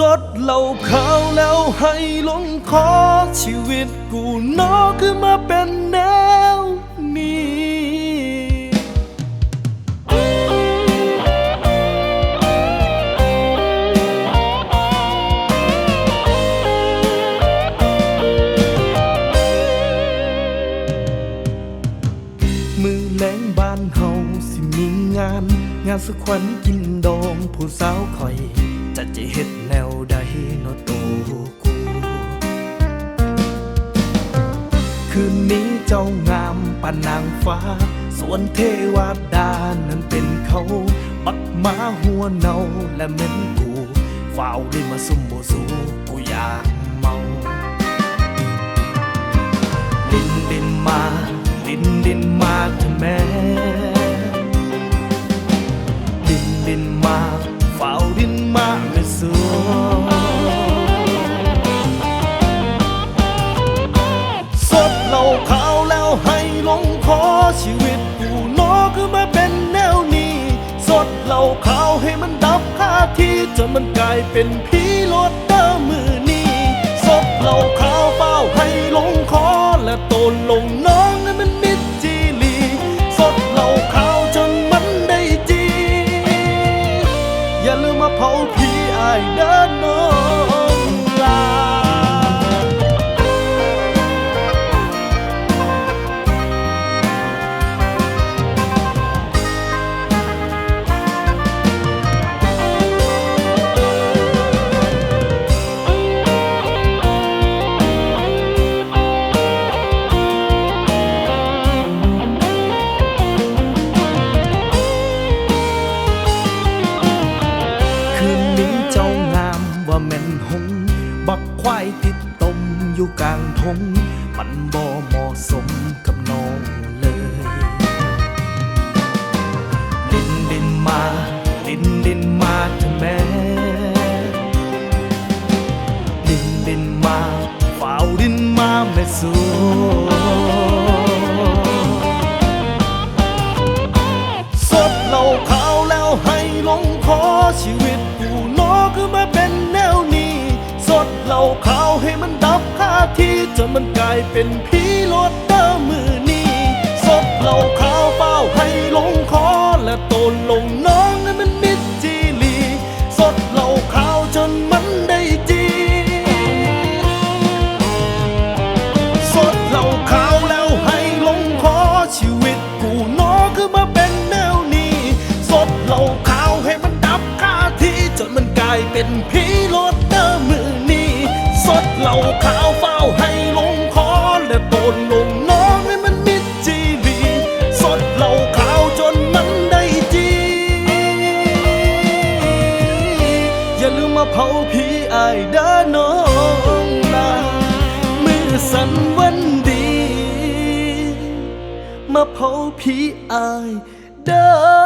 สดเหล่าขาวแล้วให้ลงคอชีวิตกูนอคือมาเป็นแนวนี้มือแรงบ้านเฮาสิมีงาน งานสุขวัญกินดองผู้สาวคอย จะจะเฮ็ดแนวใดเนาะโตกู คืนนี้เจ้างามปานนางฟ้า ส่วนเทวดานั้นเป็นเขา บักมาหัวเนาและเหม็นกูฝ้าวได้มาซุ่มโมสูกูอยากเมาดินดินมา ดินดินมาเถอะแม่ เล่าขาวแล้วให้ลงคอชีวิตกูนอคือมาเป็นแนวนี้ สดเล่าขาวให้มันดับคาที่จนมันกลายเป็นผีรถเดอมือนี้สดเล่าขาวเฝ้าให้ลงคอและโตนลงน้องให้มันมิดจีลีสดเล่าขาวจนมันได้จี อย่าลืมมาเผาผีอายเดินน้อง หง บักควายติดตมอยู่กลางทง มันบ่เหมาะสมกับน้องเลย ดินดินมา ดินดินมาเถอแม่ดินดินมาฝ้าวดินมาแม่สูส ขาวให้มันดับคาที่จนมันกลายเป็นผีรถเดอมือนี้สดเหล่าขาวเฝ้าให้ลงคอและตนลงน้องให้มันมิดจีลีสดเหล่าขาวจนมันได้จีสดเหล่าขาวแล้วให้ลงคอชีวิตกูนอคือมาเป็นแนวนี้สดเหล่าขาวให้มันดับคาที่จนมันกลายเป็นผี ขาวเฝ้าให้ลงคอและโตนลงน้องให้มันมิดจีรีสดเหล่าขาวจนมันได้จี อย่าลืมมาเผาผีอายเด้อน้องลามือสันวันดี มาเผาผีอายเด้อ